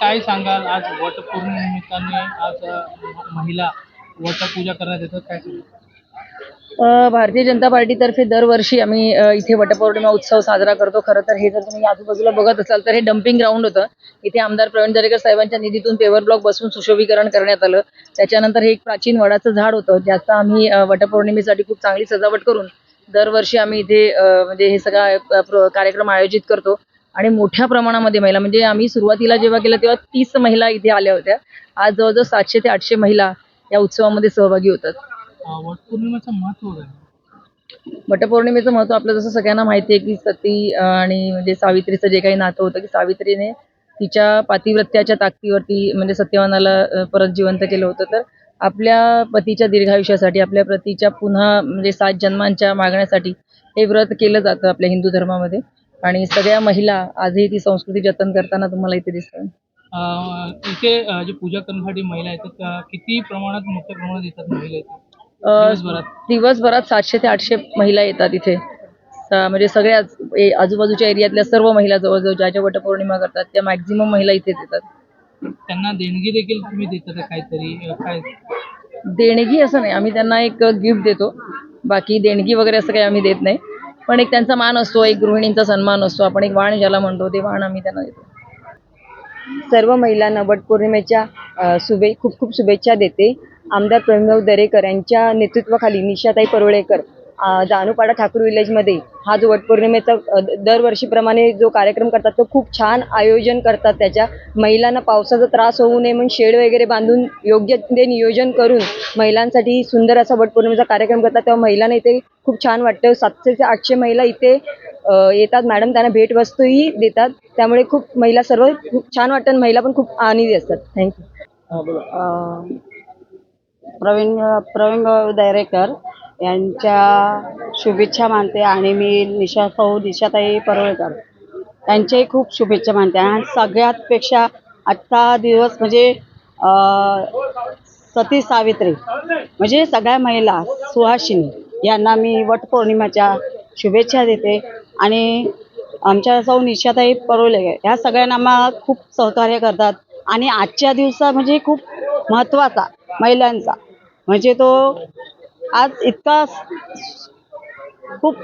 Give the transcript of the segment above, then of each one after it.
काय सांगाल? आज वटपौर्णिमेनिमित्ताने आज अ, महिला वटपूजा करण्यात येतात. काय सांगाल? अ, भारतीय जनता पार्टीतर्फे दरवर्षी आम्ही अ, इथे वटपौर्णिमा उत्सव साजरा करतो. खरं तर हे जर तुम्ही आजूबाजूला बघत असाल तर हे डम्पिंग ग्राउंड होतं. इथे आमदार प्रवीण दरेकर साहेबांच्या निधीतून पेवर ब्लॉक बसून सुशोभीकरण करण्यात आलं. त्याच्यानंतर हे एक प्राचीन वडाचं झाड होतं ज्याचा आम्ही अ, वटपौर्णिमेसाठी खूप चांगली सजावट करून दरवर्षी आम्ही इथे अ, म्हणजे हे सगळा अ, प्र- कार्यक्रम आयोजित करतो. आणि मोठ्या प्रमाणामध्ये महिला म्हणजे आम्ही सुरुवातीला जेव्हा केलं तेव्हा तीस महिला इथे आल्या होत्या. आज जवळजवळ सातशे ते आठशे महिला या उत्सवामध्ये सहभागी होतात. वटपौर्णिमेचं महत्त्व काय? वटपौर्णिमेचं महत्त्व आपलं जसं सगळ्यांना माहिती आहे की सती अं, आणि म्हणजे सावित्रीचं जे काही नातं होतं की सावित्रीने तिच्या पातिव्रत्याच्या ताकदीवरती म्हणजे सत्यवानाला अं, परत जिवंत केलं होतं. तर आपल्या पतीच्या दीर्घायुष्यासाठी आपल्या पतीच्या पुन्हा म्हणजे सात जन्मांच्या मागण्यासाठी हे व्रत केलं जातं आपल्या हिंदू धर्मामध्ये. आणि सगळ्या महिला आजही ती संस्कृती जतन करताना तुम्हाला इथे दिसतात. इथे जे पूजा करण्यासाठी महिला येतात त्या किती प्रमाणात मोठ्या प्रमाणात येतात महिला इथे? दिवसभरात? दिवसभरात सातशे ते आठशे महिला येतात इथे. म्हणजे सगळ्याच ए- आजूबाजूच्या एरियातल्या सर्व महिला जवळजवळ ज्या ज्या वटपौर्णिमा करतात त्या मॅक्झिमम महिला इथेच येतात. त्यांना देणगी देखील तुम्ही देता का काहीतरी? काय? देणगी असं नाही आम्ही त्यांना एक गिफ्ट देतो. बाकी देणगी वगैरे असं काही आम्ही देत नाही. पण एक त्यांचा मान असतो एक गृहिणींचा सन्मान असतो. आपण एक वाण ज्याला म्हणतो ते वाण आम्ही त्यांना देतो. सर्व महिलांना वटपौर्णिमेच्या पौर्णिमेच्या शुभे खूप खूप शुभेच्छा देते. आमदार प्रवीणभाऊ दरेकर यांच्या नेतृत्वाखाली निशाताई परुळेकर जानुपाडा ठाकूर विलेजमध्ये हा जो वटपौर्णिमेचा दरवर्षीप्रमाणे जो कार्यक्रम करतात तो खूप छान आयोजन करतात त्याच्या. महिलांना पावसाचा त्रास होऊ नये म्हणून शेड वगैरे बांधून योग्य ते नियोजन करून महिलांसाठी सुंदर असा वटपौर्णिमेचा कार्यक्रम करतात. तेव्हा महिलांना इथे खूप छान वाटतं. सातशे ते आठशे महिला इथे येतात. मॅडम त्यांना भेटवस्तूही देतात. त्यामुळे खूप महिला सर्व खूप छान वाटतं आणि महिला पण खूप आनंदी असतात. थँक्यू प्रवीण प्रवीण भाऊ यांच्या शुभेच्छा मानते आणि मी निशा सौ निशाताई परोळकर त्यांच्याही खूप शुभेच्छा मानते. आणि सगळ्यात आजचा दिवस म्हणजे सती सावित्री म्हणजे सगळ्या महिला सुहासिनी यांना मी वटपौर्णिमेच्या शुभेच्छा देते. आणि आमच्या सौ निशाताई परवले ह्या सगळ्यांना आम्हाला खूप सहकार्य करतात. आणि आजच्या दिवसा म्हणजे खूप महत्त्वाचा महिलांचा म्हणजे तो आज इतका खूप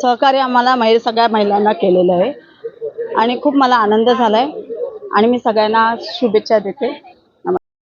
सहकार्य आम्हाला महि सगळ्या महिलांना केलेलं आहे. आणि खूप मला आनंद झाला आहे आणि मी सगळ्यांना शुभेच्छा देते.